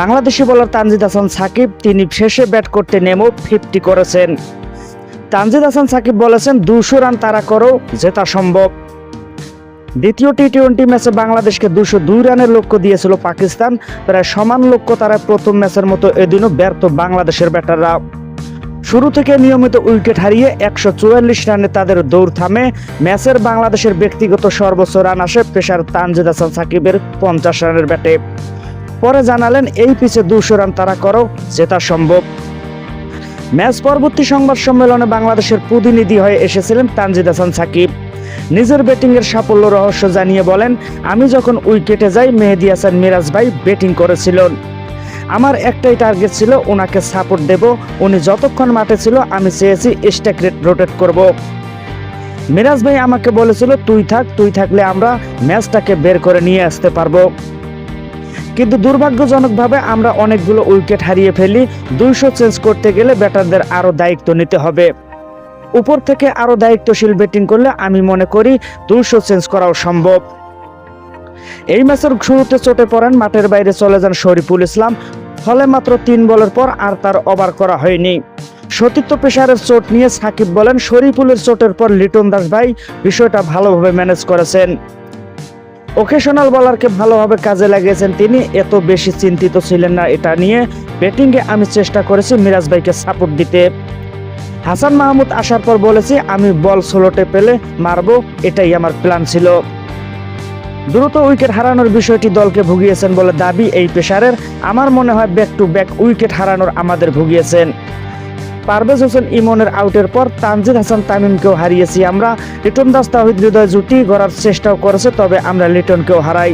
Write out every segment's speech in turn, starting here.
Bangladeshi bowler Tanzid Hasan Sakib, তিনি শেষে bat করতে নেমেও ফিফটি করেছেন। তানজিদ হাসান সাকিব বলেছেন, দুশো রান তারা করো, জেতা সম্ভব। দ্বিতীয় টি টোয়েন্টি ম্যাচে বাংলাদেশকে দুশো দুই রানের লক্ষ্য দিয়েছিল পাকিস্তান। প্রায় সমান লক্ষ্য তারা প্রথম ম্যাচের মতো এদিনও ব্যর্থ বাংলাদেশের ব্যাটাররা। শুরু থেকে নিয়মিত উইকেট হারিয়ে একশো চুয়াল্লিশ রানে তাদের দৌড় থামে। ম্যাচের বাংলাদেশের ব্যক্তিগত সর্বোচ্চ রান আসে পেশার তানজিদ হাসান সাকিবের পঞ্চাশ রানের ব্যাটে। পরে জানালেন, এই পিচে দুশো রান তারা করো, জেতা সম্ভব। ম্যাচ পরবর্তী সংবাদ সম্মেলনে বাংলাদেশের প্রতিনিধি হয়ে এসেছিলেন তানজিদ হাসান সাকিব। নিজের ব্যাটিংয়ের সাফল্য রহস্য জানিয়ে বলেন, আমি যখন উইকেটে যাই, মেহেদি হাসান মিরাজ ভাই ব্যাটিং করেছিলেন। আমার একটাই টার্গেট ছিল, ওনাকে সাপোর্ট দেব। উনি যতক্ষণ মাঠে ছিল, আমি চেয়েছি স্ট্যাক রেট রোটেট করব। মিরাজ ভাই আমাকে বলেছিল, তুই থাক, তুই থাকলে আমরা ম্যাচটাকে বের করে নিয়ে আসতে পারব। কিন্তু দুর্ভাগ্যজনকভাবে আমরা অনেকগুলো উইকেট হারিয়ে ফেলি, দুইশো চেঞ্জ করতে গেলে ব্যাটারদের আরও দায়িত্ব নিতে হবে। উপর থেকে আরও দায়িত্বশীল ব্যাটিং করলে আমি মনে করি দুইশো চেঞ্জ করাও সম্ভব। এই ম্যাচের শুরুতে চোটে পড়েন, মাঠের বাইরে চলে যান শরীফুল ইসলাম। ফলে মাত্র তিন বলের পর আর তার ওভার করা হয়নি। সতীর্থ পেশারের চোট নিয়ে সাকিব বলেন, শরীফুলের চোটের পর লিটন দাস ভাই বিষয়টা ভালোভাবে ম্যানেজ করেছেন। ওকেশনাল বলারকে ভালোভাবে কাজে লাগিয়েছেন তিনি, এত বেশি চিন্তিত ছিলেন না এটা নিয়ে। ব্যাটিংয়ে আমি চেষ্টা করেছি মিরাজ ভাইকে সাপোর্ট দিতে। হাসান মাহমুদ আসার পর বলেছি, আমি বল সোলোটে পেলে মারবো, এটাই আমার প্ল্যান ছিল। দ্রুত উইকেট হারানোর বিষয়টি দলকে ভুগিয়েছেন বলে দাবি এই পেশারের আমার মনে হয় ব্যাক টু ব্যাক উইকেট হারানোর আমাদের ভুগিয়েছেন। পারভেজ হোসেন ইমনের আউটের পর তানজিদ হাসান তামিমকেও হারিয়েছি আমরা। লিটন দাস তাহিদ হৃদয় জুটি গড়ার চেষ্টাও করেছে, তবে আমরা লিটনকেও হারাই।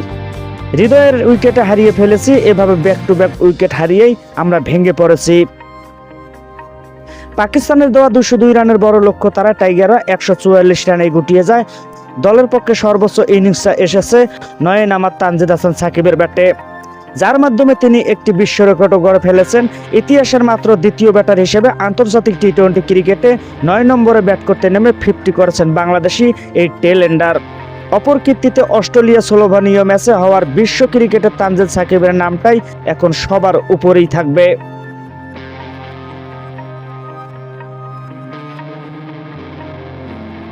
হৃদয়ের উইকেটে হারিয়ে ফেলেছি, এভাবে ব্যাক টু ব্যাক উইকেট হারিয়েই আমরা ভেঙে পড়েছি। পাকিস্তানের দেওয়া দুশো দুই রানের বড় লক্ষ্য তারা, টাইগাররা একশো চুয়াল্লিশ রানে গুটিয়ে যায়। দলের পক্ষে সর্বোচ্চ ইনিংসটা এসেছে, নয় নামার তানজিদ হাসান সাকিবের ব্যাটে। যার মাধ্যমে তিনি একটি বিশ্ব রেকর্ডও গড়ে ফেলেছেন। ইতিহাসের মাত্র দ্বিতীয় ব্যাটার হিসেবে আন্তর্জাতিক টি টোয়েন্টি ক্রিকেটে নয় নম্বরে ব্যাট করতে নেমে ফিফটি করেছেন বাংলাদেশি এই টেলেন্ডার। অপর কীর্তিতে অস্ট্রেলিয়া স্লোভানীয় ম্যাচে হওয়ার বিশ্ব ক্রিকেটের তানজিদ সাকিবের নামটাই এখন সবার উপরেই থাকবে।